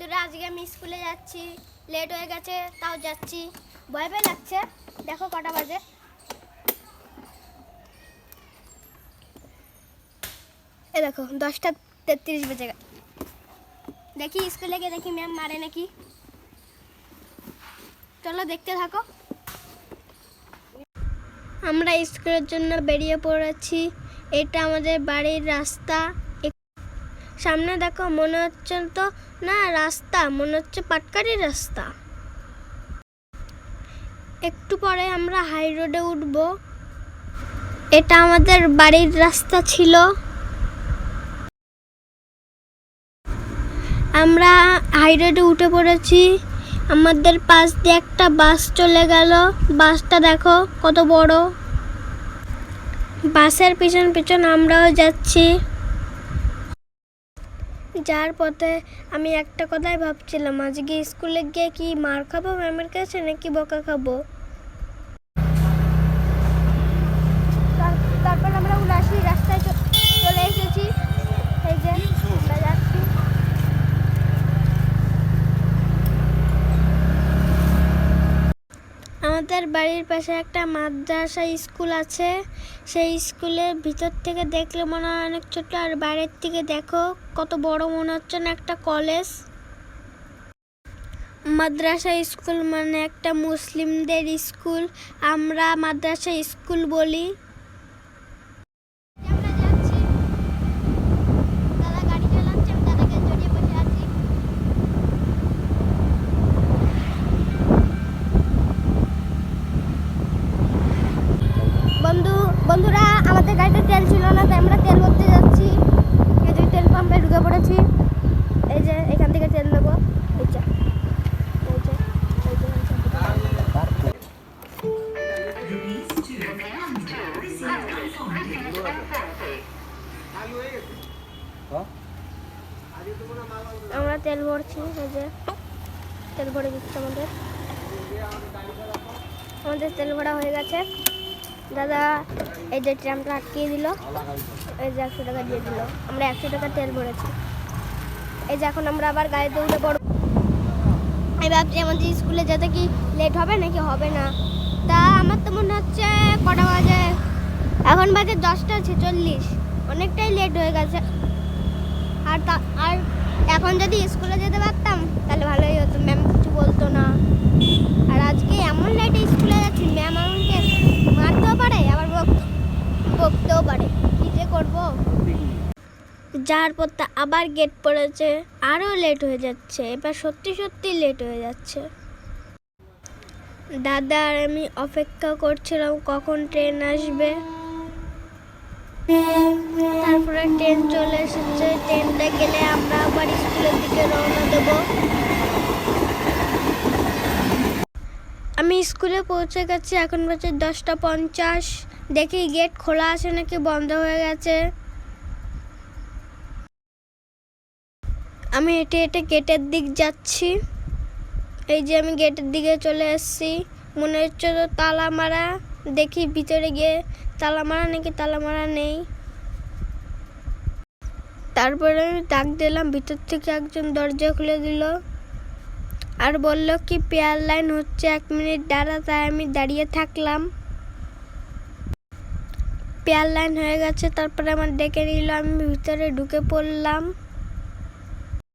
বন্ধুরা, আজকে আমি স্কুলে যাচ্ছি লেট হয়ে গেছে, তাও যাচ্ছি। ভয় ভয় লাগছে। দেখো কটা বাজে। এ দেখো, দশটা তেত্রিশ বেজে গেছে দেখি স্কুলে গিয়ে দেখি ম্যাম মারে নাকি। চলো দেখতে থাকো। আমরা স্কুলের জন্য বেরিয়ে পড়েছি। এটা আমাদের বাড়ির রাস্তা। সামনে দেখো, মনে হচ্ছে তো না রাস্তা, মনে হচ্ছে পাটকারি রাস্তা। একটু পরে আমরা হাই রোডে উঠব। এটা আমাদের বাড়ির রাস্তা ছিল। আমরা হাই রোডে উঠে পড়েছি। আমাদের পাশ দিয়ে একটা বাস চলে গেল। বাসটা দেখো কত বড়। বাসের পিছন পিছন আমরাও যাচ্ছি। যার পথে আমি একটা কথাই ভাবছিলাম, আজকে স্কুলে গিয়ে কি মার খাব ম্যামের কাছে নাকি বকা খাব? আমাদের বাড়ির পাশে একটা মাদ্রাসা স্কুল আছে। সেই স্কুলের ভিতর থেকে দেখলে মনে হয় অনেক ছোট, আর বাইরের থেকে দেখো কত বড় মনে হচ্ছে না একটা কলেজ। মাদ্রাসা স্কুল মানে একটা মুসলিমদের স্কুল। আমরা মাদ্রাসা স্কুল বলি দাদা গাড়ি চালাচ্ছে আমি দাদাকে জড়িয়ে বসে আছি বন্ধু বন্ধুরা, আমাদের গাড়িতে তেল ছিল না, তাই আমরা তেল ভরতে যাচ্ছি। এই যে তেল পাম্পে ঢুকে পড়েছি। এই যে, এখান থেকে তেল নেব। আমরা তেল ভরছি, এই যে। তেল ভরে দিচ্ছে আমাদের। আমাদের তেল ভরা হয়ে গেছে। দাদা, এই যে ট্রামটা আটকিয়ে দিল, এই যে একশো টাকা দিয়ে দিল। আমরা একশো টাকা তেল ভরেছি। এই যে এখন আমরা আবার গাড়িতে উঠে পড়ব। আমি ভাবছি আমাদের স্কুলে যেতে কি লেট হবে নাকি হবে না? তা আমার তো মনে হচ্ছে কটা বাজে। এখন বাজে দশটা ছেচল্লিশ। অনেকটাই লেট হয়ে গেছে। আর তা, আর এখন যদি স্কুলে যেতে পারতাম, তাহলে ভালোই হতো। ম্যাম কিছু বলতো না। আর আজকে এমন লেটে স্কুলে যাচ্ছি ম্যাম আমাকে মারতেও পারে আবার বক- বকতেও পারে কী যে করব যার পথে আবার গেট পড়েছে আরও লেট হয়ে যাচ্ছে। এবার সত্যি সত্যি লেট হয়ে যাচ্ছে। দাদা আর আমি অপেক্ষা করছিলাম কখন ট্রেন আসবে। তারপরে ট্রেন চলে এসেছে। ট্রেনটা গেলে আমরা আবার স্কুলের দিকে রওনা দেব। আমি স্কুলে পৌঁছে গেছি, এখন বাজে দশটা পঞ্চাশ। দেখি গেট খোলা আছে নাকি, বন্ধ হয়ে গেছে। আমি হেঁটে হেঁটে গেটের দিক যাচ্ছি। এই যে আমি গেটের দিকে চলে এসেছি মনে হচ্ছে তো তালা মারা। দেখি ভিতরে গিয়ে তালা মারা নাকি তালা মারা নেই। তারপরে আমি ডাক দিলাম, ভিতর থেকে একজন দরজা খুলে দিল। আর বলল কি, পেয়ার লাইন হচ্ছে এক মিনিট দাঁড়া, তাই আমি দাঁড়িয়ে থাকলাম। পেয়ার লাইন হয়ে গেছে, তারপরে আমার ডেকে নিল, আমি ভিতরে ঢুকে পড়লাম।